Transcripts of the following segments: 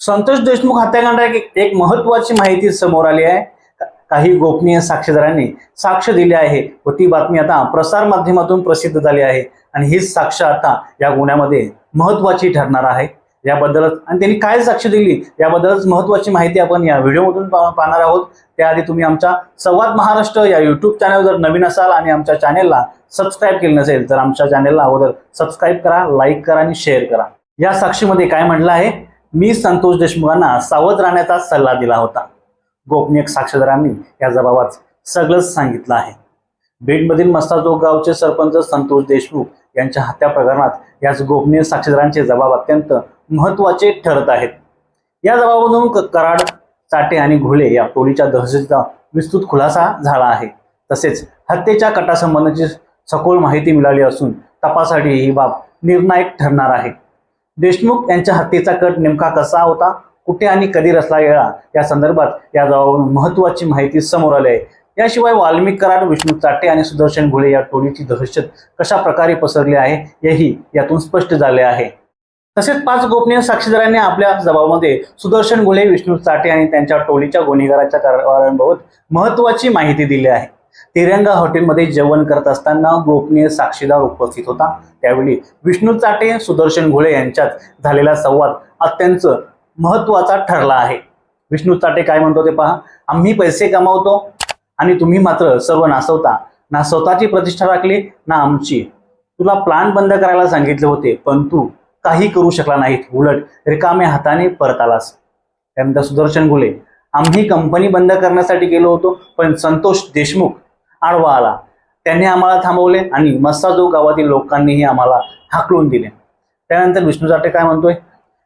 संतोष देशमुख हत्याकांडात एक एक महत्वाची माहिती समोर आली आहे. काही गोपनीय साक्षीदारांनी साक्ष दिली आहे व ती बातमी आता प्रसार माध्यमातून प्रसिद्ध झाली आहे. आणि हीच साक्ष आता या गुन्ह्यामध्ये महत्वाची ठरणार आहे. याबद्दलच आणि त्यांनी काय साक्ष दिली? याबद्दलच महत्वाची माहिती आपण या व्हिडिओमधून पाहणार आहोत. त्याआधी तुम्ही आमच्या संवाद महाराष्ट्र या युट्यूब चॅनल जर नवीन असाल आणि आमच्या चॅनेलला सबस्क्राईब केलं नसेल तर आमच्या चॅनेलला अगोदर सबस्क्राईब करा लाईक करा आणि शेअर करा. या साक्षीमध्ये काय म्हटलं आहे? मी संतोष देशमुखांना सावध राहण्याचा सल्ला दिला होता. गोपनीय साक्षीदारांनी या जबाबात सगळंच सांगितलं आहे. बीडमधील मस्ताजोग गावचे सरपंच संतोष देशमुख यांच्या हत्या प्रकरणात याच गोपनीय साक्षीदारांचे जबाब अत्यंत महत्त्वाचे ठरत आहेत. या जबाबामधून क- कराड चाटे आणि घोले या टोळीच्या दहशतीचा विस्तृत खुलासा झाला आहे. तसेच हत्येच्या कटासंबंधाची सखोल माहिती मिळाली असून तपासासाठी ही बाब निर्णायक ठरणार आहे. देशमुख यांच्या हत्येचा कट नेमका कसा होता? कुठे आणि कधी रचला गेला? या संदर्भात या जबाबावरून महत्वाची माहिती समोर आली आहे. याशिवाय वाल्मिक कराड विष्णू चाटे आणि सुदर्शन घोळे या टोळीची दहशत कशा प्रकारे पसरली आहे हेही यातून स्पष्ट झाले आहे. तसेच पाच गोपनीय साक्षीदारांनी आपल्या जबाबामध्ये सुदर्शन घोळे विष्णू चाटे आणि त्यांच्या टोळीच्या गुन्हेगाराच्या कारवायांबाबत महत्वाची माहिती दिली आहे. तिरंगा हॉटेलमध्ये जेवण करत असताना गोपनीय साक्षीदार उपस्थित होता. त्यावेळी विष्णू चाटे सुदर्शन घोळे यांच्यात झालेला संवाद अत्यंत महत्त्वाचा ठरला आहे. विष्णू चाटे काय म्हणतो ते पहा आम्ही पैसे कमावतो आणि तुम्ही मात्र सर्व नासवता. ना स्वतःची प्रतिष्ठा राखली ना आमची. तुला प्लांट बंद करायला सांगितले होते पण तू काही करू शकला नाहीत उलट रिकाम्या हाताने परत आलास. त्यानंतर सुदर्शन घुले आम्ही कंपनी बंद करण्यासाठी गेलो होतो पण संतोष देशमुख आडवा आला. त्यांनी आम्हाला थांबवले आणि मस्साजो गावातील लोकांनीही आम्हाला हाकलून दिले. त्यानंतर विष्णू जाटे काय म्हणतोय?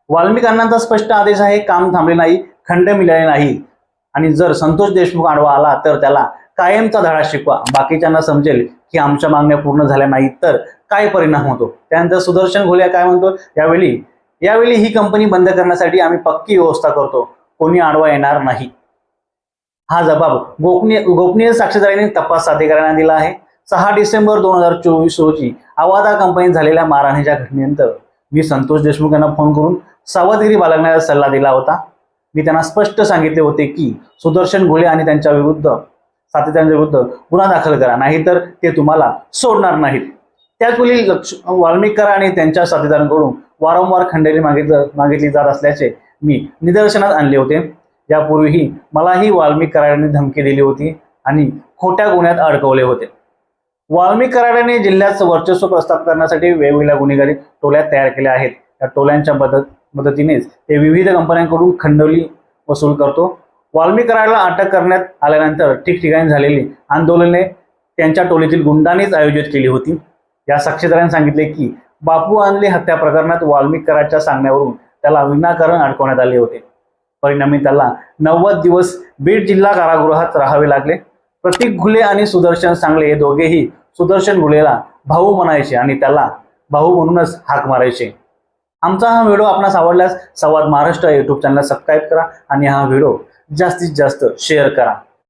वाल्मिकांनाचा स्पष्ट आदेश आहे काम थांबले नाही खंड मिळाले नाही. आणि जर संतोष देशमुख आडवा आला तर त्याला कायमचा धडा शिकवा. बाकीच्यांना समजेल की आमच्या मागण्या पूर्ण झाल्या नाहीत तर काय परिणाम होतो? त्यानंतर सुदर्शन घोल्या काय म्हणतो यावेळी यावेळी ही कंपनी बंद करण्यासाठी आम्ही पक्की व्यवस्था करतो. कोणी आडवा येणार नाही. हा जबाब गोपनीय गोपनीय साक्षीदारांनी तपास अधिकाऱ्यांना दिला आहे. सहा डिसेंबर दोन हजार चोवीस रोजी आवादा कंपनीत झालेल्या मारहाणीच्या घटनेनंतर मी संतोष देशमुख यांना फोन करून सावधगिरी बाळगण्याचा सल्ला दिला होता. मी त्यांना स्पष्ट सांगितले होते की सुदर्शन घोळे आणि त्यांच्या विरुद्ध सातत्यांच्या विरुद्ध गुन्हा दाखल करा नाहीतर ते तुम्हाला सोडणार नाहीत. त्याचवेळी लक्ष वाल्मिक आणि त्यांच्या साथीदारांकडून वारंवार खंडणी मागितलं मागितली जात असल्याचे मी निदर्शनात आणले होते. यापूर्वीही मलाही वाल्मिक कराड्यांनी धमकी दिली होती आणि खोट्या गुन्ह्यात अडकवले होते. वाल्मिक कराड्याने जिल्ह्यात वर्चस्व प्रस्थापित करण्यासाठी वेगवेगळ्या गुन्हेगारी टोल्या तयार केल्या आहेत. या टोल्यांच्या मदत मदतीनेच ते विविध कंपन्यांकडून खंडवली वसूल करतो. वाल्मिक कराराला अटक करण्यात आल्यानंतर ठिकठिकाणी झालेली आंदोलने त्यांच्या टोलीतील गुंडांनीच आयोजित केली होती. या साक्षीदारांनी सांगितले की बापू आणले हत्या प्रकरणात वाल्मिक कराडच्या सांगण्यावरून त्याला विनाकारण अडकवण्यात आले होते. परिणामी त्याला नव्वद दिवस बीड जिल्हा कारागृहात राहावे लागले. प्रतीक घुले आणि सुदर्शन सांगले हे दोघेही सुदर्शन घुलेला भाऊ म्हणायचे आणि त्याला भाऊ म्हणूनच हाक मारायचे. आमचा हा व्हिडिओ आपणास आवडल्यास संवाद महाराष्ट्र यूट्यूब चॅनल सबस्क्राईब करा आणि हा व्हिडिओ जास्तीत जास्त शेअर करा.